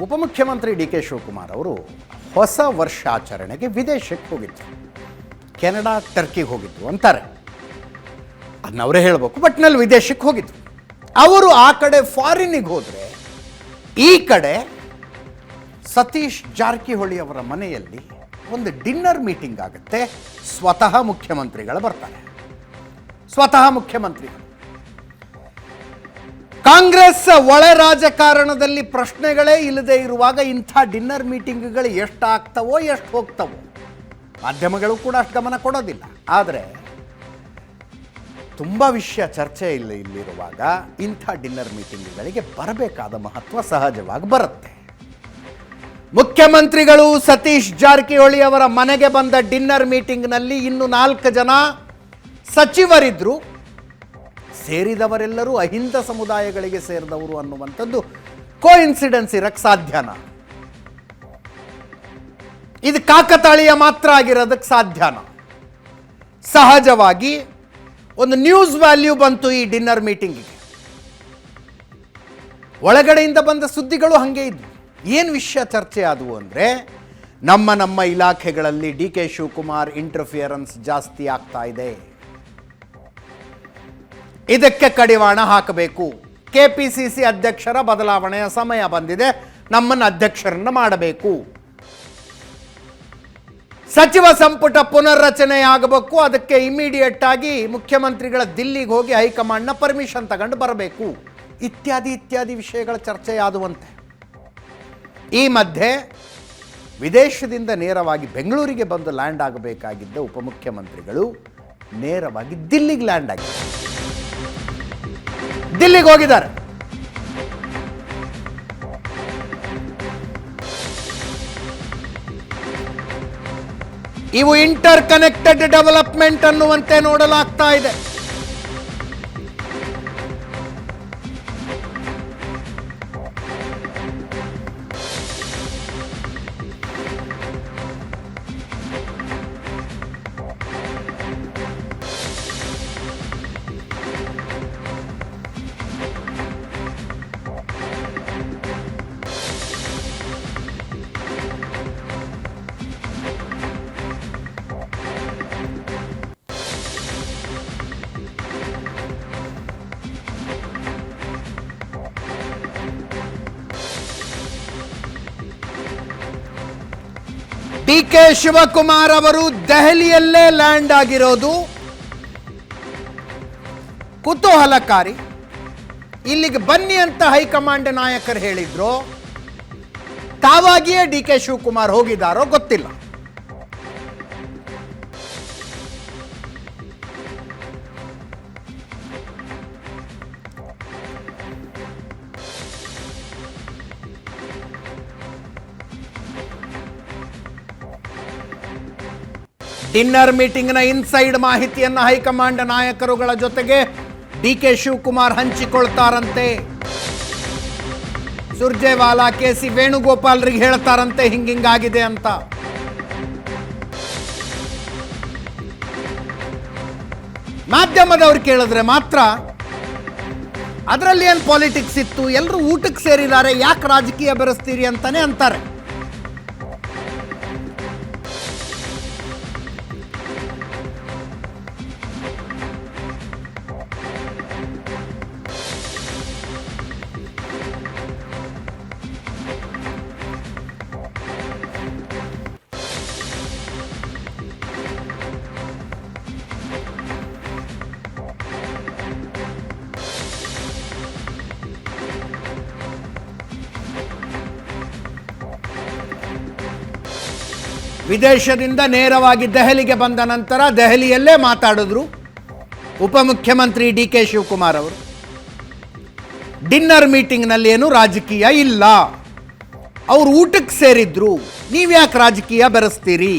ಉಪಮುಖ್ಯಮಂತ್ರಿ D K Shivakumar ಅವರು ಹೊಸ ವರ್ಷಾಚರಣೆಗೆ ವಿದೇಶಕ್ಕೆ ಹೋಗಿದ್ರು. ಕೆನಡಾ, ಟರ್ಕಿಗೆ ಹೋಗಿದ್ರು ಅಂತಾರೆ. ಅದನ್ನ ಅವರೇ ಹೇಳಬೇಕು, ಬಟ್ನಲ್ಲಿ ವಿದೇಶಕ್ಕೆ ಹೋಗಿದ್ರು. ಅವರು ಆ ಕಡೆ ಫಾರಿನಿಗೆ ಹೋದರೆ, ಈ ಕಡೆ ಸತೀಶ್ ಜಾರಕಿಹೊಳಿ ಅವರ ಮನೆಯಲ್ಲಿ ಒಂದು ಡಿನ್ನರ್ ಮೀಟಿಂಗ್ ಆಗುತ್ತೆ. ಸ್ವತಃ ಮುಖ್ಯಮಂತ್ರಿಗಳು ಬರ್ತಾರೆ. ಸ್ವತಃ ಮುಖ್ಯಮಂತ್ರಿಗಳು. ಕಾಂಗ್ರೆಸ್ ಒಳ ರಾಜಕಾರಣದಲ್ಲಿ ಪ್ರಶ್ನೆಗಳೇ ಇಲ್ಲದೆ ಇರುವಾಗ ಇಂಥ ಡಿನ್ನರ್ ಮೀಟಿಂಗ್ಗಳು ಎಷ್ಟು ಆಗ್ತವೋ ಎಷ್ಟು ಹೋಗ್ತವೋ? ಮಾಧ್ಯಮಗಳು ಕೂಡ ಅಷ್ಟು ಗಮನ ಕೊಡೋದಿಲ್ಲ. ಆದರೆ ತುಂಬ ವಿಷಯ ಚರ್ಚೆ ಇಲ್ಲ ಇಲ್ಲಿರುವಾಗ ಇಂಥ ಡಿನ್ನರ್ ಮೀಟಿಂಗ್ಗಳಿಗೆ ಬರಬೇಕಾದ ಮಹತ್ವ ಸಹಜವಾಗಿ ಬರುತ್ತೆ. ಮುಖ್ಯಮಂತ್ರಿಗಳು ಸತೀಶ್ ಜಾರಕಿಹೊಳಿ ಅವರ ಮನೆಗೆ ಬಂದ ಡಿನ್ನರ್ ಮೀಟಿಂಗ್ನಲ್ಲಿ ಇನ್ನು ನಾಲ್ಕು ಜನ ಸಚಿವರಿದ್ರು. ಸೇರಿದವರೆಲ್ಲರೂ ಅಹಿಂದ ಸಮುದಾಯಗಳಿಗೆ ಸೇರಿದವರು ಅನ್ನುವಂಥದ್ದು ಕೋ ಇನ್ಸಿಡೆನ್ಸ್ ಇರಕ್ಕೆ ಸಾಧ್ಯನಾ? ಇದು ಕಾಕತಾಳೀಯ ಮಾತ್ರ ಆಗಿರೋದಕ್ಕೆ ಸಾಧ್ಯನ? ಸಹಜವಾಗಿ ಒಂದು ನ್ಯೂಸ್ ವ್ಯಾಲ್ಯೂ ಬಂತು ಈ ಡಿನ್ನರ್ ಮೀಟಿಂಗಿಗೆ ಒಳಗಡೆಯಿಂದ ಬಂದ ಸುದ್ದಿಗಳು ಹಾಗೆ ಇದ್ವು. ಏನು ವಿಷಯ ಚರ್ಚೆ ಆದವು ಅಂದರೆ ನಮ್ಮ ನಮ್ಮ ಇಲಾಖೆಗಳಲ್ಲಿ ಡಿ ಕೆ ಶಿವಕುಮಾರ್ ಇಂಟರ್ಫಿಯರೆನ್ಸ್ ಜಾಸ್ತಿ ಆಗ್ತಾ ಇದೆ. ಇದಕ್ಕೆ ಕಡಿವಾಣ ಹಾಕಬೇಕು. ಕೆ ಪಿ ಸಿ ಸಿ ಅಧ್ಯಕ್ಷರ ಬದಲಾವಣೆಯ ಸಮಯ ಬಂದಿದೆ. ನಮ್ಮನ್ನು ಅಧ್ಯಕ್ಷರನ್ನು ಮಾಡಬೇಕು. ಸಚಿವ ಸಂಪುಟ ಪುನರ್ರಚನೆ ಆಗಬೇಕು ಅದಕ್ಕೆ ಇಮಿಡಿಯೇಟ್ ಆಗಿ ಮುಖ್ಯಮಂತ್ರಿಗಳ ದಿಲ್ಲಿಗೆ ಹೋಗಿ ಹೈಕಮಾಂಡ್ನ ಪರ್ಮಿಷನ್ ತಗೊಂಡು ಬರಬೇಕು. ಇತ್ಯಾದಿ ಇತ್ಯಾದಿ ವಿಷಯಗಳ ಚರ್ಚೆಯಾದುವಂತೆ ಈ ಮಧ್ಯೆ ವಿದೇಶದಿಂದ ನೇರವಾಗಿ ಬೆಂಗಳೂರಿಗೆ ಬಂದು ಲ್ಯಾಂಡ್ ಆಗಬೇಕಾಗಿದ್ದ ಉಪಮುಖ್ಯಮಂತ್ರಿಗಳು ನೇರವಾಗಿ ದಿಲ್ಲಿಗೆ ಲ್ಯಾಂಡ್ ಆಗಿದೆ ದಿಲ್ಲಿಗೆ ಹೋಗಿದ್ದಾರೆ. ಇವು ಇಂಟರ್ ಕನೆಕ್ಟೆಡ್ ಡೆವಲಪ್ಮೆಂಟ್ ಅನ್ನುವಂತೆ ನೋಡಲಾಗ್ತಾ ಇದೆ. ಡಿ ಕೆ ಶಿವಕುಮಾರ್ ಅವರು ದೆಹಲಿಯಲ್ಲೇ ಲ್ಯಾಂಡ್ ಆಗಿರೋದು. ಕುತೂಹಲಕಾರಿ. ಇಲ್ಲಿಗೆ ಬನ್ನಿ ಅಂತ ಹೈಕಮಾಂಡ್ ನಾಯಕರು ಹೇಳಿದ್ರು. ತಾವಾಗಿಯೇ ಡಿ ಕೆ ಶಿವಕುಮಾರ್ ಹೋಗಿದ್ದಾರೋ ಗೊತ್ತಿಲ್ಲ. ಡಿನ್ನರ್ ಮೀಟಿಂಗ್ನ ಇನ್ಸೈಡ್ ಮಾಹಿತಿಯನ್ನು ಹೈಕಮಾಂಡ್ ನಾಯಕರುಗಳ ಜೊತೆಗೆ ಡಿ ಕೆ ಶಿವಕುಮಾರ್ ಹಂಚಿಕೊಳ್ತಾರಂತೆ. ಸುರ್ಜೇವಾಲಾ, ಕೆ ಸಿ ವೇಣುಗೋಪಾಲ್ರಿಗೆ ಹೇಳ್ತಾರಂತೆ ಹಿಂಗಿಂಗಾಗಿದೆ ಅಂತ. ಮಾಧ್ಯಮದವ್ರು ಕೇಳಿದ್ರೆ ಮಾತ್ರ ಅದರಲ್ಲಿ ಏನು ಪಾಲಿಟಿಕ್ಸ್ ಇತ್ತು? ಎಲ್ಲರೂ ಊಟಕ್ಕೆ ಸೇರಿದ್ದಾರೆ, ಯಾಕೆ ರಾಜಕೀಯ ಬೆರೆಸ್ತೀರಿ ಅಂತಾನೆ ಅಂತಾರೆ. ವಿದೇಶದಿಂದ ನೇರವಾಗಿ ದೆಹಲಿಗೆ ಬಂದ ನಂತರ ದೆಹಲಿಯಲ್ಲೇ ಮಾತಾಡಿದ್ರು ಉಪಮುಖ್ಯಮಂತ್ರಿ ಡಿ ಕೆ ಶಿವಕುಮಾರ್ ಅವರು. ಡಿನ್ನರ್ ಮೀಟಿಂಗ್ನಲ್ಲಿ ಏನು ರಾಜಕೀಯ ಇಲ್ಲ. ಅವರು ಊಟಕ್ಕೆ ಸೇರಿದ್ರು. ನೀವ್ಯಾಕೆ ರಾಜಕೀಯ ಬೆರೆಸ್ತೀರಿ?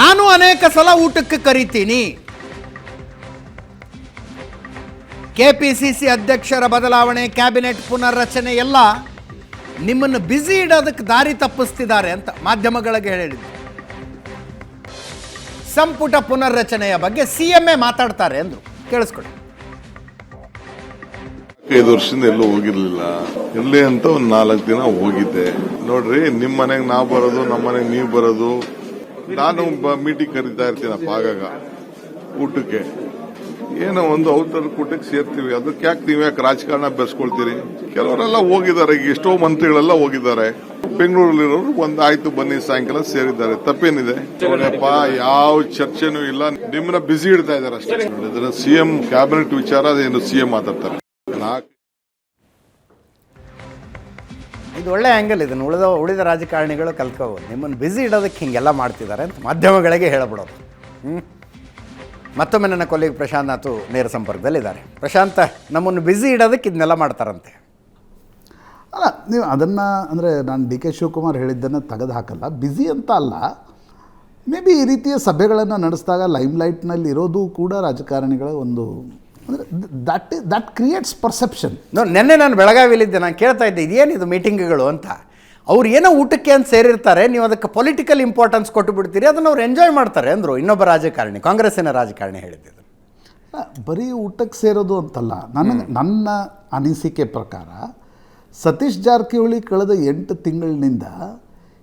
ನಾನು ಅನೇಕ ಸಲ ಊಟಕ್ಕೆ ಕರಿತೀನಿ. ಕೆಪಿಸಿಸಿ ಅಧ್ಯಕ್ಷರ ಬದಲಾವಣೆ, ಕ್ಯಾಬಿನೆಟ್ ಪುನರ್ರಚನೆ ಎಲ್ಲ ನಿಮ್ಮನ್ನು ಬ್ಯುಸಿ ಇಡೋದಕ್ಕೆ ದಾರಿ ತಪ್ಪಿಸ್ತಿದ್ದಾರೆ ಅಂತ ಮಾಧ್ಯಮಗಳಿಗೆ ಹೇಳಿದ್ರು. ಸಂಪುಟ ಪುನರ್ರಚನೆಯ ಬಗ್ಗೆ ಸಿ ಎಂ ಎ ಮಾತಾಡ್ತಾರೆ ಅಂದ್ರು. ಕೇಳಿಸ್ಕೊಡಿ. ಐದು ವರ್ಷದಿಂದ ಎಲ್ಲೂ ಹೋಗಿರ್ಲಿಲ್ಲ. ಎಲ್ಲಿ ಅಂತ ಒಂದ್ ನಾಲ್ಕು ದಿನ ಹೋಗಿದ್ದೆ. ನೋಡ್ರಿ, ನಿಮ್ ಮನೆಗ್ ನಾವ್ ಬರೋದು ನಮ್ಮ ಮನೆಗ್ ನೀವ್ ಬರೋದು. ನಾನು ಮೀಟಿಂಗ್ ಕರಿತಾ ಇರ್ತೀನಪ್ಪ ಆಗಾಗ. ಊಟಕ್ಕೆ. ಏನೋ ಒಂದು ಔತರ ಕೂಟಕ್ಕೆ ಸೇರ್ತೀವಿ. ಅದಕ್ಕೆ ಯಾಕೆ ನೀವು ಯಾಕೆ ರಾಜಕಾರಣ ಬೆಳೆಸ್ಕೊಳ್ತೀರಿ ಕೆಲವರೆಲ್ಲ ಹೋಗಿದ್ದಾರೆ. ಈಗ ಎಷ್ಟೋ ಮಂತ್ರಿಗಳೆಲ್ಲ ಹೋಗಿದ್ದಾರೆ. ಬೆಂಗಳೂರಲ್ಲಿರೋರು ಒಂದು ಆಯ್ತು ಬನ್ನಿ, ಸಾಯಂಕಾಲ ಸೇರಿದ್ದಾರೆ. ತಪ್ಪೇನಿದೆ? ನೋಡಪ್ಪ, ಯಾವ ಚರ್ಚೆನೂ ಇಲ್ಲ. ನಿಮ್ಮನ್ನ ಬ್ಯುಸಿ ಇಡ್ತಾ ಇದಾರೆ ಅಷ್ಟೇ. ಸಿಎಂ ಕ್ಯಾಬಿನೆಟ್ ವಿಚಾರ, ಅದೇನು ಸಿಎಂ ಮಾತಾಡ್ತಾರೆ. ಇದು ಒಳ್ಳೆ ಆ್ಯಂಗಲ್ ಇದನ್ನು ಉಳಿದ ಉಳಿದ ರಾಜಕಾರಣಿಗಳು ಕಲ್ತ್ಕೋಬೋದು. ನಿಮ್ಮನ್ನು ಬ್ಯುಸಿ ಇಡೋದಕ್ಕೆ ಹಿಂಗೆಲ್ಲ ಮಾಡ್ತಿದ್ದಾರೆ ಅಂತ ಮಾಧ್ಯಮಗಳಿಗೆ ಹೇಳ್ಬಿಡೋದು. ಹ್ಞೂ ಮತ್ತೊಮ್ಮೆ ನನ್ನ ಕೊಲ್ಲಿಗೆ ಪ್ರಶಾಂತ್ ನಾಥು ನೇರ ಸಂಪರ್ಕದಲ್ಲಿದ್ದಾರೆ. ಪ್ರಶಾಂತ್ ನಮ್ಮನ್ನು ಬ್ಯುಸಿ ಇಡೋದಕ್ಕೆ ಇದನ್ನೆಲ್ಲ ಮಾಡ್ತಾರಂತೆ. ಅಲ್ಲ ನೀವು ಅದನ್ನು ಅಂದರೆ ನಾನು ಡಿ ಕೆ ಶಿವಕುಮಾರ್ ಹೇಳಿದ್ದನ್ನು ತೆಗೆದು ಹಾಕಲ್ಲ. ಬ್ಯುಸಿ ಅಂತ ಅಲ್ಲ. ಮೇ ಬಿ ಈ ರೀತಿಯ ಸಭೆಗಳನ್ನು ನಡೆಸಿದಾಗ ಲೈಮ್ ಲೈಟ್ನಲ್ಲಿ ಇರೋದು ಕೂಡ ರಾಜಕಾರಣಿಗಳ ಒಂದು ಅಂದರೆ that that creates perception no ನಿನ್ನೆ ನಾನು ಬೆಳಗಾವಿಲಿದ್ದೆ ನಾನು ಕೇಳ್ತಾ ಇದ್ದೆ ಇದೇನಿದು ಮೀಟಿಂಗ್ಗಳು ಅಂತ. ಅವ್ರು ಏನೋ ಊಟಕ್ಕೆ ಅಂತ ಸೇರಿರ್ತಾರೆ ನೀವು ಅದಕ್ಕೆ ಪೊಲಿಟಿಕಲ್ ಇಂಪಾರ್ಟೆನ್ಸ್ ಕೊಟ್ಟು ಬಿಡ್ತೀರಿ ಅದನ್ನು ಅವ್ರು ಎಂಜಾಯ್ ಮಾಡ್ತಾರೆ ಅಂದರು. ಇನ್ನೊಬ್ಬ ರಾಜಕಾರಣಿ ಕಾಂಗ್ರೆಸ್ಸಿನ ರಾಜಕಾರಣಿ ಹೇಳಿದ್ದು ಬರೀ ಊಟಕ್ಕೆ ಸೇರೋದು ಅಂತಲ್ಲ ನನಗೆ ನನ್ನ ಅನಿಸಿಕೆ ಪ್ರಕಾರ ಸತೀಶ್ ಜಾರಕಿಹೊಳಿ ಕಳೆದ ಎಂಟು ತಿಂಗಳಿನಿಂದ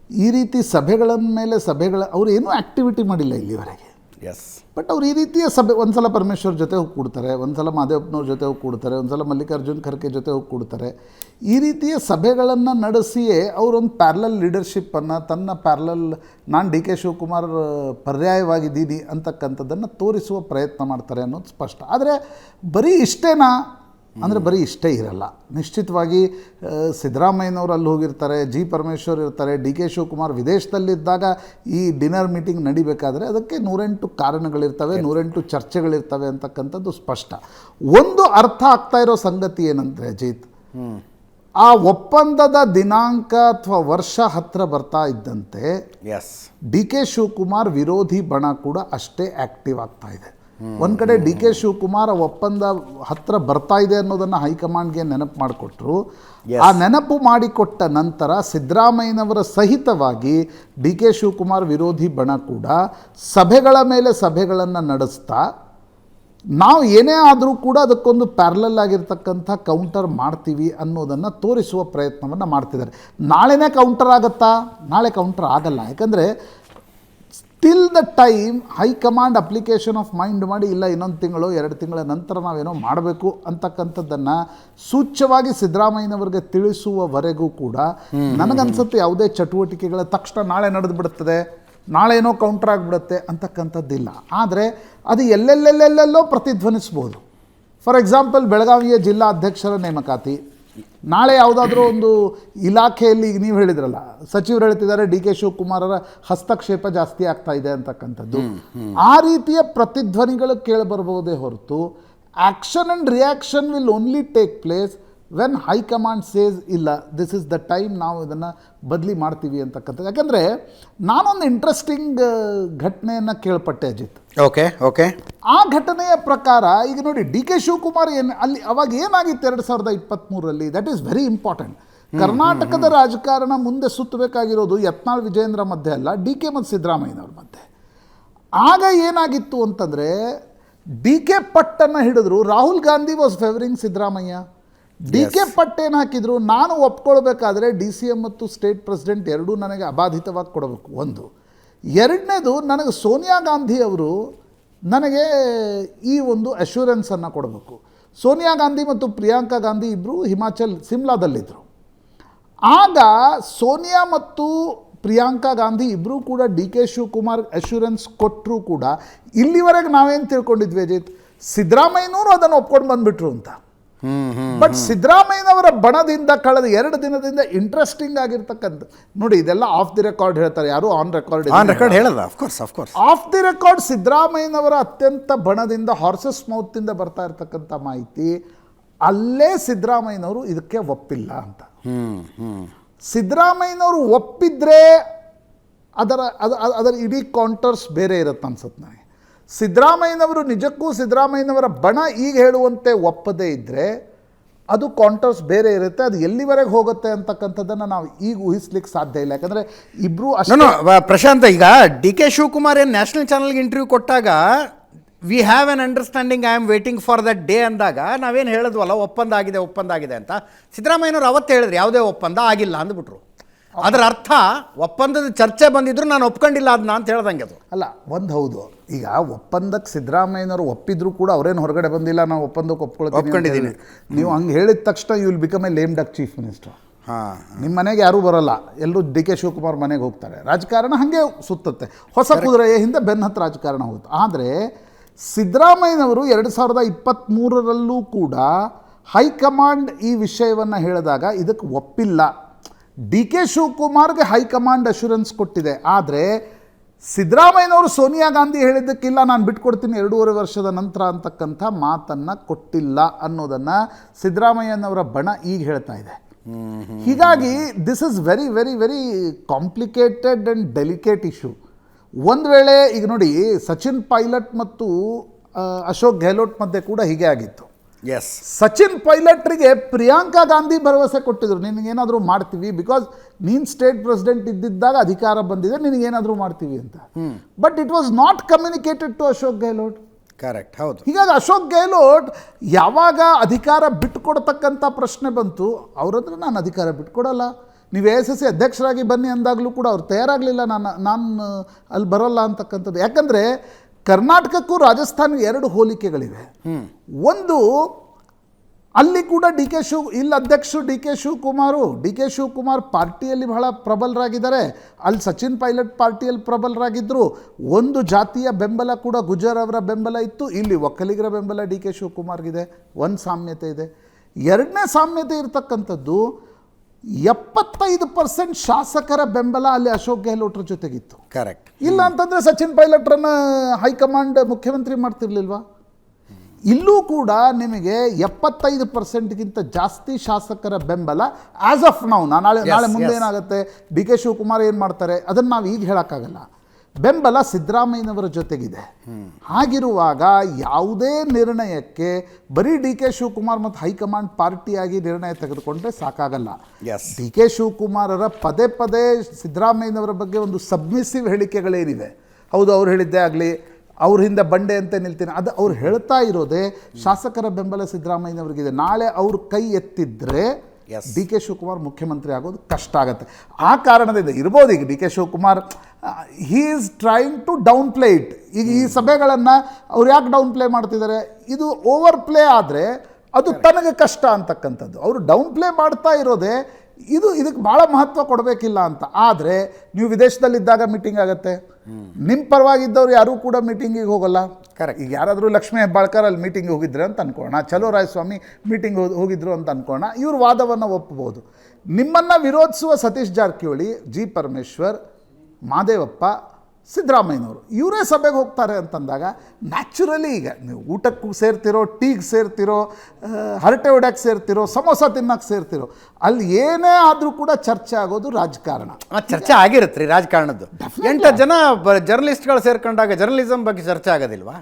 ಈ ರೀತಿ ಸಭೆಗಳ ಮೇಲೆ ಸಭೆಗಳ ಅವ್ರು ಏನೂ ಆ್ಯಕ್ಟಿವಿಟಿ ಮಾಡಿಲ್ಲ ಇಲ್ಲಿವರೆಗೆ. ಎಸ್ ಬಟ್ ಅವ್ರು ಈ ರೀತಿಯ ಸಭೆ ಒಂದು ಸಲ ಪರಮೇಶ್ವರ್ ಜೊತೆ ಹೋಗಿ ಕೂಡ್ತಾರೆ ಒಂದು ಸಲ ಮಾದೇವಪ್ಪನವ್ರ ಜೊತೆ ಹೋಗಿ ಕೂಡ್ತಾರೆ ಒಂದು ಸಲ ಮಲ್ಲಿಕಾರ್ಜುನ್ ಖರ್ಗೆ ಜೊತೆ ಹೋಗಿ ಕೂಡ್ತಾರೆ. ಈ ರೀತಿಯ ಸಭೆಗಳನ್ನು ನಡೆಸಿಯೇ ಅವರೊಂದು ಪ್ಯಾರಲಲ್ ಲೀಡರ್ಶಿಪ್ಪನ್ನು ತನ್ನ ಪ್ಯಾರಲಲ್ ನಾನು ಡಿ ಕೆ ಶಿವಕುಮಾರ್ ಪರ್ಯಾಯವಾಗಿದ್ದೀನಿ ಅಂತಕ್ಕಂಥದ್ದನ್ನು ತೋರಿಸುವ ಪ್ರಯತ್ನ ಮಾಡ್ತಾರೆ ಅನ್ನೋದು ಸ್ಪಷ್ಟ. ಆದರೆ ಬರೀ ಇಷ್ಟೇನಾ? ಅಂದರೆ ಬರೀ ಇಷ್ಟೇ ಇರಲ್ಲ. ನಿಶ್ಚಿತವಾಗಿ ಸಿದ್ದರಾಮಯ್ಯನವರು ಅಲ್ಲಿ ಹೋಗಿರ್ತಾರೆ ಜಿ ಪರಮೇಶ್ವರ್ ಇರ್ತಾರೆ ಡಿ ಕೆ ಶಿವಕುಮಾರ್ ವಿದೇಶದಲ್ಲಿದ್ದಾಗ ಈ ಡಿನ್ನರ್ ಮೀಟಿಂಗ್ ನಡಿಬೇಕಾದ್ರೆ ಅದಕ್ಕೆ ನೂರೆಂಟು ಕಾರಣಗಳಿರ್ತವೆ ನೂರೆಂಟು ಚರ್ಚೆಗಳಿರ್ತವೆ ಅಂತಕ್ಕಂಥದ್ದು ಸ್ಪಷ್ಟ. ಒಂದು ಅರ್ಥ ಆಗ್ತಾ ಇರೋ ಸಂಗತಿ ಏನಂದರೆ ಅಜಿತ್ ಆ ಒಪ್ಪಂದದ ದಿನಾಂಕ ಅಥವಾ ವರ್ಷ ಹತ್ರ ಬರ್ತಾ ಇದ್ದಂತೆ ಎಸ್ ಡಿ ಕೆ ಶಿವಕುಮಾರ್ ವಿರೋಧಿ ಬಣ ಕೂಡ ಅಷ್ಟೇ ಆಕ್ಟಿವ್ ಆಗ್ತಾ ಇದೆ. ಒಂದು ಕಡೆ ಡಿ ಕೆ ಶಿವಕುಮಾರ್ ಒಪ್ಪಂದ ಹತ್ರ ಬರ್ತಾ ಇದೆ ಅನ್ನೋದನ್ನು ಹೈಕಮಾಂಡ್ಗೆ ನೆನಪು ಮಾಡಿಕೊಟ್ರು. ಆ ನೆನಪು ಮಾಡಿಕೊಟ್ಟ ನಂತರ ಸಿದ್ದರಾಮಯ್ಯನವರ ಸಹಿತವಾಗಿ ಡಿ ಕೆ ಶಿವಕುಮಾರ್ ವಿರೋಧಿ ಬಣ ಕೂಡ ಸಭೆಗಳ ಮೇಲೆ ಸಭೆಗಳನ್ನು ನಡೆಸ್ತಾ ನಾವು ಏನೇ ಆದರೂ ಕೂಡ ಅದಕ್ಕೊಂದು ಪ್ಯಾರಲಲ್ ಆಗಿರ್ತಕ್ಕಂಥ ಕೌಂಟರ್ ಮಾಡ್ತೀವಿ ಅನ್ನೋದನ್ನು ತೋರಿಸುವ ಪ್ರಯತ್ನವನ್ನು ಮಾಡ್ತಿದ್ದಾರೆ. ನಾಳೆನೇ ಕೌಂಟರ್ ಆಗುತ್ತಾ? ನಾಳೆ ಕೌಂಟರ್ ಆಗಲ್ಲ. ಯಾಕಂದರೆ till the time high command application of mind ಮಾಡಿ ಇಲ್ಲ ಇನ್ನೊಂದು ತಿಂಗಳು ಎರಡು ತಿಂಗಳ ನಂತರ ನಾವೇನೋ ಮಾಡಬೇಕು ಅಂತಕ್ಕಂಥದ್ದನ್ನು ಸೂಚ್ಯವಾಗಿ ಸಿದ್ದರಾಮಯ್ಯನವರಿಗೆ ತಿಳಿಸುವವರೆಗೂ ಕೂಡ ನನಗನ್ಸುತ್ತೆ ಯಾವುದೇ ಚಟುವಟಿಕೆಗಳ ತಕ್ಷಣ ನಾಳೆ ನಡೆದು ಬಿಡುತ್ತದೆ ನಾಳೆ ಏನೋ ಕೌಂಟರ್ ಆಗಿಬಿಡುತ್ತೆ ಅಂತಕ್ಕಂಥದ್ದಿಲ್ಲ. ಆದರೆ ಅದು ಎಲ್ಲೆಲ್ಲೆಲ್ಲೆಲ್ಲೋ ಪ್ರತಿಧ್ವನಿಸ್ಬೋದು. ಫಾರ್ ಎಕ್ಸಾಂಪಲ್ ಬೆಳಗಾವಿಯ ಜಿಲ್ಲಾ ಅಧ್ಯಕ್ಷರ ನೇಮಕಾತಿ. ನಾಳೆ ಯಾವುದಾದ್ರೂ ಒಂದು ಇಲಾಖೆಯಲ್ಲಿ ಈಗ ನೀವು ಹೇಳಿದ್ರಲ್ಲ ಸಚಿವರು ಹೇಳ್ತಿದ್ದಾರೆ ಡಿ ಕೆ ಶಿವಕುಮಾರರ ಹಸ್ತಕ್ಷೇಪ ಜಾಸ್ತಿ ಆಗ್ತಾ ಇದೆ ಅಂತಕ್ಕಂಥದ್ದು. ಆ ರೀತಿಯ ಪ್ರತಿಧ್ವನಿಗಳು ಕೇಳಿಬರ್ಬೋದೇ ಹೊರತು action and reaction will only take place when high command says ಇಲ್ಲ ದಿಸ್ ಇಸ್ ದ ಟೈಮ್ ನಾವು ಇದನ್ನು ಬದಲಿ ಮಾಡ್ತೀವಿ ಅಂತಕ್ಕಂಥದ್ದು. ಯಾಕಂದರೆ ನಾನೊಂದು ಇಂಟ್ರೆಸ್ಟಿಂಗ್ ಘಟನೆಯನ್ನು ಕೇಳ್ಪಟ್ಟೆ ಅಜಿತ್. ಓಕೆ ಓಕೆ ಆ ಘಟನೆಯ ಪ್ರಕಾರ ಈಗ ನೋಡಿ ಡಿ ಕೆ ಶಿವಕುಮಾರ್ ಏನು ಅಲ್ಲಿ ಅವಾಗ ಏನಾಗಿತ್ತು ಎರಡು ಸಾವಿರದ ಇಪ್ಪತ್ತ್ಮೂರರಲ್ಲಿ ದಟ್ ಈಸ್ ವೆರಿ ಇಂಪಾರ್ಟೆಂಟ್ ಕರ್ನಾಟಕದ ರಾಜಕಾರಣ ಮುಂದೆ ಸುತ್ತಬೇಕಾಗಿರೋದು ಯತ್ನಾಳ್ ವಿಜೇಂದ್ರ ಮಧ್ಯೆ ಅಲ್ಲ ಡಿ ಕೆ ಮತ್ತು ಸಿದ್ದರಾಮಯ್ಯನವ್ರ ಮಧ್ಯೆ. ಆಗ ಏನಾಗಿತ್ತು ಅಂತಂದರೆ ಡಿ ಕೆ ಪಟ್ಟನ್ನು ಹಿಡಿದ್ರು Rahul Gandhi was favouring Siddaramaiah. D K ಪಟ್ ಏನು ಹಾಕಿದ್ರು? ನಾನು ಒಪ್ಕೊಳ್ಬೇಕಾದ್ರೆ ಡಿ ಸಿ ಎಂ ಮತ್ತು ಸ್ಟೇಟ್ ಪ್ರೆಸಿಡೆಂಟ್ ಎರಡೂ ನನಗೆ ಅಬಾಧಿತವಾಗಿ ಕೊಡಬೇಕು. ಒಂದು. ಎರಡನೇದು ನನಗೆ ಸೋನಿಯಾ ಗಾಂಧಿ ಅವರು ನನಗೆ ಈ ಒಂದು ಅಶ್ಯೂರೆನ್ಸನ್ನು ಕೊಡಬೇಕು. ಸೋನಿಯಾ ಗಾಂಧಿ ಮತ್ತು ಪ್ರಿಯಾಂಕಾ ಗಾಂಧಿ ಇಬ್ಬರು ಹಿಮಾಚಲ್ ಸಿಮ್ಲಾದಲ್ಲಿದ್ದರು ಆಗ ಸೋನಿಯಾ ಮತ್ತು ಪ್ರಿಯಾಂಕಾ ಗಾಂಧಿ ಇಬ್ಬರೂ ಕೂಡ ಡಿ ಕೆ ಶಿವಕುಮಾರ್ ಅಶ್ಯೂರೆನ್ಸ್ ಕೊಟ್ಟರೂ ಕೂಡ ಇಲ್ಲಿವರೆಗೆ ನಾವೇನು ತಿಳ್ಕೊಂಡಿದ್ವಿ ಅಜಿತ್? ಸಿದ್ದರಾಮಯ್ಯನವರು ಅದನ್ನು ಒಪ್ಕೊಂಡು ಬಂದುಬಿಟ್ರು ಅಂತ. ಬಟ್ ಸಿದ್ದರಾಮಯ್ಯನವರ ಬಣದಿಂದ ಕಳೆದ ಎರಡು ದಿನದಿಂದ ಇಂಟ್ರೆಸ್ಟಿಂಗ್ ಆಗಿರ್ತಕ್ಕಂಥ ನೋಡಿ ಇದೆಲ್ಲ ಆಫ್ ದಿ ರೆಕಾರ್ಡ್ ಹೇಳ್ತಾರೆ. ಯಾರು ಆನ್ ರೆಕಾರ್ಡ್ ಆನ್ ರೆಕಾರ್ಡ್ ಹೇಳಲ್ಲ of course of course off the record ಸಿದ್ದರಾಮಯ್ಯನವರ ಅತ್ಯಂತ ಬಣದಿಂದ ಹಾರ್ಸಸ್ ಮೌತಿಂದ ಬರ್ತಾ ಇರತಕ್ಕಂಥ ಮಾಹಿತಿ ಅಲ್ಲೇ ಸಿದ್ದರಾಮಯ್ಯನವರು ಇದಕ್ಕೆ ಒಪ್ಪಿಲ್ಲ ಅಂತ. ಸಿದ್ದರಾಮಯ್ಯನವರು ಒಪ್ಪಿದ್ರೆ ಅದರ ಅದ ಅದ- ಅದರ ಇಡೀ ಕೌಂಟರ್ಸ್ ಬೇರೆ ಇರುತ್ತೆ ಅನ್ಸುತ್ತೆ ನನಗೆ. ಸಿದ್ದರಾಮಯ್ಯನವರು ನಿಜಕ್ಕೂ ಸಿದ್ದರಾಮಯ್ಯನವರ ಬಣ ಈಗ ಹೇಳುವಂತೆ ಒಪ್ಪದೇ ಇದ್ದರೆ ಅದು ಕಾಂಟರ್ಸ್ ಬೇರೆ ಇರುತ್ತೆ ಅದು ಎಲ್ಲಿವರೆಗೆ ಹೋಗುತ್ತೆ ಅಂತಕ್ಕಂಥದ್ದನ್ನು ನಾವು ಈಗ ಊಹಿಸ್ಲಿಕ್ಕೆ ಸಾಧ್ಯ ಇಲ್ಲ. ಯಾಕಂದರೆ ಇಬ್ಬರು ನೋ ಪ್ರಶಾಂತ್ ಈಗ ಡಿ ಕೆ ಶಿವಕುಮಾರ್ ಏನು ನ್ಯಾಷನಲ್ ಚಾನಲ್ಗೆ ಇಂಟರ್ವ್ಯೂ ಕೊಟ್ಟಾಗ we have an understanding I am waiting for that day ಅಂದಾಗ ನಾವೇನು ಹೇಳಿದ್ವಲ್ಲ ಒಪ್ಪಂದ ಆಗಿದೆ ಒಪ್ಪಂದ ಆಗಿದೆ ಅಂತ. ಸಿದ್ದರಾಮಯ್ಯನವ್ರು ಅವತ್ತು ಹೇಳಿದ್ರು ಯಾವುದೇ ಒಪ್ಪಂದ ಆಗಿಲ್ಲ ಅಂದ್ಬಿಟ್ರು. ಅದರ ಅರ್ಥ ಒಪ್ಪಂದದ ಚರ್ಚೆ ಬಂದಿದ್ರು ನಾನು ಒಪ್ಕೊಂಡಿಲ್ಲ ಅದನ್ನ ಅಂತ ಹೇಳ್ದಂಗೆ ಅದು. ಅಲ್ಲ ಒಂದು ಹೌದು. ಈಗ ಒಪ್ಪಂದಕ್ಕೆ ಸಿದ್ದರಾಮಯ್ಯನವರು ಒಪ್ಪಿದ್ರು ಕೂಡ ಅವ್ರೇನು ಹೊರಗಡೆ ಬಂದಿಲ್ಲ ನಾವು ಒಪ್ಪಂದಕ್ಕೆ ಒಪ್ಕೊಳ್ತೀವಿ ಒಪ್ಕೊಂಡಿದ್ದೀನಿ. ನೀವು ಹಂಗೆ ಹೇಳಿದ ತಕ್ಷಣ you will become a lame duck chief minister ಹಾಂ ನಿಮ್ಮ ಮನೆಗೆ ಯಾರೂ ಬರಲ್ಲ. ಎಲ್ಲರೂ ಡಿ ಕೆ ಶಿವಕುಮಾರ್ ಮನೆಗೆ ಹೋಗ್ತಾರೆ. ರಾಜಕಾರಣ ಹಾಗೆ ಸುತ್ತುತ್ತೆ. ಹೊಸ ಕುದುರೆಯ ಹಿಂದೆ ಬೆನ್ನ ಹತ್ತು ರಾಜಕಾರಣ ಹೋಗುತ್ತೆ. ಆದರೆ ಸಿದ್ದರಾಮಯ್ಯನವರು ಎರಡು ಸಾವಿರದ ಇಪ್ಪತ್ತ್ಮೂರರಲ್ಲೂ ಕೂಡ ಹೈಕಮಾಂಡ್ ಈ ವಿಷಯವನ್ನು ಹೇಳಿದಾಗ ಇದಕ್ಕೆ ಒಪ್ಪಿಲ್ಲ. ಡಿ ಕೆ ಶಿವಕುಮಾರ್ಗೆ ಹೈಕಮಾಂಡ್ ಅಶ್ಯೂರೆನ್ಸ್ ಕೊಟ್ಟಿದೆ. ಆದರೆ ಸಿದ್ದರಾಮಯ್ಯನವರು ಸೋನಿಯಾ ಗಾಂಧಿ ಹೇಳಿದ್ದಕ್ಕಿಲ್ಲ ನಾನು ಬಿಟ್ಕೊಡ್ತೀನಿ ಎರಡೂವರೆ ವರ್ಷದ ನಂತರ ಅಂತಕ್ಕಂಥ ಮಾತನ್ನು ಕೊಟ್ಟಿಲ್ಲ ಅನ್ನೋದನ್ನು ಸಿದ್ದರಾಮಯ್ಯನವರ ಬಣ ಈಗ ಹೇಳ್ತಾ ಇದೆ. ಹೀಗಾಗಿ this is very very very complicated and delicate issue ಒಂದು ವೇಳೆ ಈಗ ನೋಡಿ ಸಚಿನ್ ಪೈಲಟ್ ಮತ್ತು ಅಶೋಕ್ ಗೆಹ್ಲೋಟ್ ಮಧ್ಯೆ ಕೂಡ ಹೀಗೆ ಆಗಿತ್ತು. ಎಸ್ ಸಚಿನ್ ಪೈಲಟ್ರಿಗೆ ಪ್ರಿಯಾಂಕಾ ಗಾಂಧಿ ಭರವಸೆ ಕೊಟ್ಟಿದ್ರು. ನಿನಗೇನಾದರೂ ಮಾಡ್ತೀವಿ? ಬಿಕಾಸ್ ನೀನು ಸ್ಟೇಟ್ ಪ್ರೆಸಿಡೆಂಟ್ ಇದ್ದಿದ್ದಾಗ ಅಧಿಕಾರ ಬಂದಿದೆ ನಿನಗೇನಾದರೂ ಮಾಡ್ತೀವಿ ಅಂತ. But it was not communicated to Ashok Gehlot correct ಹೌದು. ಹೀಗಾಗಿ ಅಶೋಕ್ ಗೆಹ್ಲೋಟ್ ಯಾವಾಗ ಅಧಿಕಾರ ಬಿಟ್ಟುಕೊಡ್ತಕ್ಕಂಥ ಪ್ರಶ್ನೆ ಬಂತು ಅವರಂದ್ರೆ ನಾನು ಅಧಿಕಾರ ಬಿಟ್ಕೊಡಲ್ಲ. ನೀವು ಎ ಎಸ್ ಎಸ್ ಸಿ ಅಧ್ಯಕ್ಷರಾಗಿ ಬನ್ನಿ ಅಂದಾಗಲೂ ಕೂಡ ಅವ್ರು ತಯಾರಾಗಲಿಲ್ಲ. ನಾನು ನಾನು ಅಲ್ಲಿ ಬರೋಲ್ಲ ಅಂತಕ್ಕಂಥದ್ದು. ಯಾಕಂದರೆ ಕರ್ನಾಟಕಕ್ಕೂ ರಾಜಸ್ಥಾನ ಎರಡು ಹೋಲಿಕೆಗಳಿವೆ. ಒಂದು ಅಲ್ಲಿ ಕೂಡ ಡಿ ಕೆ ಶಿವ್ ಇಲ್ಲಿ ಅಧ್ಯಕ್ಷರು D K Shivakumar, D K Shivakumar ಪಾರ್ಟಿಯಲ್ಲಿ ಬಹಳ ಪ್ರಬಲರಾಗಿದ್ದಾರೆ. ಅಲ್ಲಿ ಸಚಿನ್ ಪೈಲಟ್ ಪಾರ್ಟಿಯಲ್ಲಿ ಪ್ರಬಲರಾಗಿದ್ದರು ಒಂದು ಜಾತಿಯ ಬೆಂಬಲ ಕೂಡ ಗುಜರ್ ಅವರ ಬೆಂಬಲ ಇತ್ತು. ಇಲ್ಲಿ ಒಕ್ಕಲಿಗರ ಬೆಂಬಲ ಡಿ ಕೆ ಶಿವಕುಮಾರ್ಗಿದೆ. ಒಂದು ಸಾಮ್ಯತೆ ಇದೆ. ಎರಡನೇ ಸಾಮ್ಯತೆ ಇರತಕ್ಕಂಥದ್ದು ಎಪ್ಪತ್ತೈದು ಪರ್ಸೆಂಟ್ ಶಾಸಕರ ಬೆಂಬಲ ಅಲ್ಲಿ ಅಶೋಕ್ ಗೆಹ್ಲೋಟ್ರ ಜೊತೆಗಿತ್ತು. ಕರೆಕ್ಟ್ ಇಲ್ಲ ಅಂತಂದರೆ ಸಚಿನ್ ಪೈಲಟ್ರನ್ನ ಹೈಕಮಾಂಡ್ ಮುಖ್ಯಮಂತ್ರಿ ಮಾಡ್ತಿರ್ಲಿಲ್ವಾ? ಇಲ್ಲೂ ಕೂಡ ನಿಮಗೆ ಎಪ್ಪತ್ತೈದು ಪರ್ಸೆಂಟ್ಗಿಂತ ಜಾಸ್ತಿ ಶಾಸಕರ ಬೆಂಬಲ ಆಸ್ ಆಫ್ ನಾವು ನಾಳೆ ನಾಳೆ ಮುಂದೆ ಏನಾಗುತ್ತೆ? ಡಿ ಕೆ ಶಿವಕುಮಾರ್ ಏನು ಮಾಡ್ತಾರೆ? ಅದನ್ನು ನಾವು ಈಗ ಹೇಳೋಕ್ಕಾಗಲ್ಲ. ಬೆಂಬಲ ಸಿದ್ದರಾಮಯ್ಯನವರ ಜೊತೆಗಿದೆ ಹಾಗಿರುವಾಗ ಯಾವುದೇ ನಿರ್ಣಯಕ್ಕೆ ಬರೀ ಡಿ ಕೆ ಶಿವಕುಮಾರ್ ಮತ್ತು ಹೈಕಮಾಂಡ್ ಪಾರ್ಟಿಯಾಗಿ ನಿರ್ಣಯ ತೆಗೆದುಕೊಂಡ್ರೆ ಸಾಕಾಗಲ್ಲ. ಡಿ ಕೆ ಶಿವಕುಮಾರರ ಪದೇ ಪದೇ ಸಿದ್ದರಾಮಯ್ಯನವರ ಬಗ್ಗೆ ಒಂದು ಸಬ್ಮಿಸಿವ್ ಹೇಳಿಕೆಗಳೇನಿವೆ ಹೌದು ಅವ್ರು ಹೇಳಿದ್ದೆ ಆಗಲಿ ಅವ್ರ ಹಿಂದೆ ಬಂಡೆ ಅಂತ ನಿಲ್ತೀನಿ ಅದು ಅವ್ರು ಹೇಳ್ತಾ ಇರೋದೇ ಶಾಸಕರ ಬೆಂಬಲ ಸಿದ್ದರಾಮಯ್ಯನವ್ರಿಗಿದೆ ನಾಳೆ ಅವ್ರ ಕೈ ಎತ್ತಿದ್ರೆ. ಡಿ ಕೆ ಶಿವಕುಮಾರ್ ಮುಖ್ಯಮಂತ್ರಿ ಆಗೋದು ಕಷ್ಟ ಆಗುತ್ತೆ. ಆ ಕಾರಣದಿಂದ ಇರ್ಬೋದು ಈಗ D K Shivakumar he is trying to downplay it ಈಗ ಈ ಸಭೆಗಳನ್ನು ಅವ್ರು ಯಾಕೆ ಡೌನ್ ಪ್ಲೇ ಮಾಡ್ತಿದ್ದಾರೆ? ಇದು ಓವರ್ ಪ್ಲೇ ಆದರೆ ಅದು ತನಗೆ ಕಷ್ಟ ಅಂತಕ್ಕಂಥದ್ದು. ಅವರು ಡೌನ್ ಪ್ಲೇ ಮಾಡ್ತಾ ಇರೋದೇ ಇದು ಇದಕ್ಕೆ ಭಾಳ ಮಹತ್ವ ಕೊಡಬೇಕಿಲ್ಲ ಅಂತ. ಆದರೆ ನೀವು ವಿದೇಶದಲ್ಲಿದ್ದಾಗ ಮೀಟಿಂಗ್ ಆಗುತ್ತೆ. ನಿಮ್ಮ ಪರವಾಗಿದ್ದವ್ರು ಯಾರೂ ಕೂಡ ಮೀಟಿಂಗಿಗೆ ಹೋಗಲ್ಲ. ಕರೆಕ್ಟ್ ಈಗ ಯಾರಾದರೂ ಲಕ್ಷ್ಮೀ ಹೆಬ್ಬಾಳ್ಕರ್ ಅಲ್ಲಿ ಮೀಟಿಂಗ್ ಹೋಗಿದ್ರೆ ಅಂತ ಅನ್ಕೋಣ. ಚಲೋ ರಾಯಸ್ವಾಮಿ ಮೀಟಿಂಗ್ ಹೋಗಿದ್ರು ಅಂತ ಅನ್ಕೋಣ. ಇವ್ರ ವಾದವನ್ನು ಒಪ್ಪಬಹುದು. ನಿಮ್ಮನ್ನು ವಿರೋಧಿಸುವ ಸತೀಶ್ ಜಾರಕಿಹೊಳಿ ಜಿ ಪರಮೇಶ್ವರ್ ಮಾದೇವಪ್ಪ ಸಿದ್ದರಾಮಯ್ಯನವರು. ಇವರೇ ಸಭೆಗೆ ಹೋಗ್ತಾರೆ ಅಂತಂದಾಗ ನ್ಯಾಚುರಲಿ ಈಗ ನೀವು ಊಟಕ್ಕೂ ಸೇರ್ತಿರೋ ಟೀಗೆ ಸೇರ್ತಿರೋ ಹರಟೆ ಹೊಡ್ಯಕ್ಕೆ ಸೇರ್ತಿರೋ ಸಮೋಸ ತಿನ್ನಕ್ಕೆ ಸೇರ್ತಿರೋ ಅಲ್ಲಿ ಏನೇ ಆದರೂ ಕೂಡ ಚರ್ಚೆ ಆಗೋದು ರಾಜಕಾರಣ. ಆ ಚರ್ಚೆ ಆಗಿರುತ್ತೆ ರೀ ರಾಜಕಾರಣದ್ದು. ಎಂಟು ಜನ ಜರ್ನಲಿಸ್ಟ್ಗಳು ಸೇರ್ಕೊಂಡಾಗ ಜರ್ನಲಿಸಮ್ ಬಗ್ಗೆ ಚರ್ಚೆ ಆಗೋದಿಲ್ವಾ?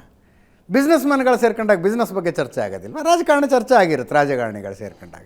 ಬಿಸ್ನೆಸ್ ಮ್ಯಾನ್ಗಳು ಸೇರ್ಕೊಂಡಾಗ ಬಿಸ್ನೆಸ್ ಬಗ್ಗೆ ಚರ್ಚೆ ಆಗೋದಿಲ್ವಾ? ರಾಜಕಾರಣ ಚರ್ಚೆ ಆಗಿರುತ್ತೆ ರಾಜಕಾರಣಿಗಳು ಸೇರ್ಕೊಂಡಾಗ.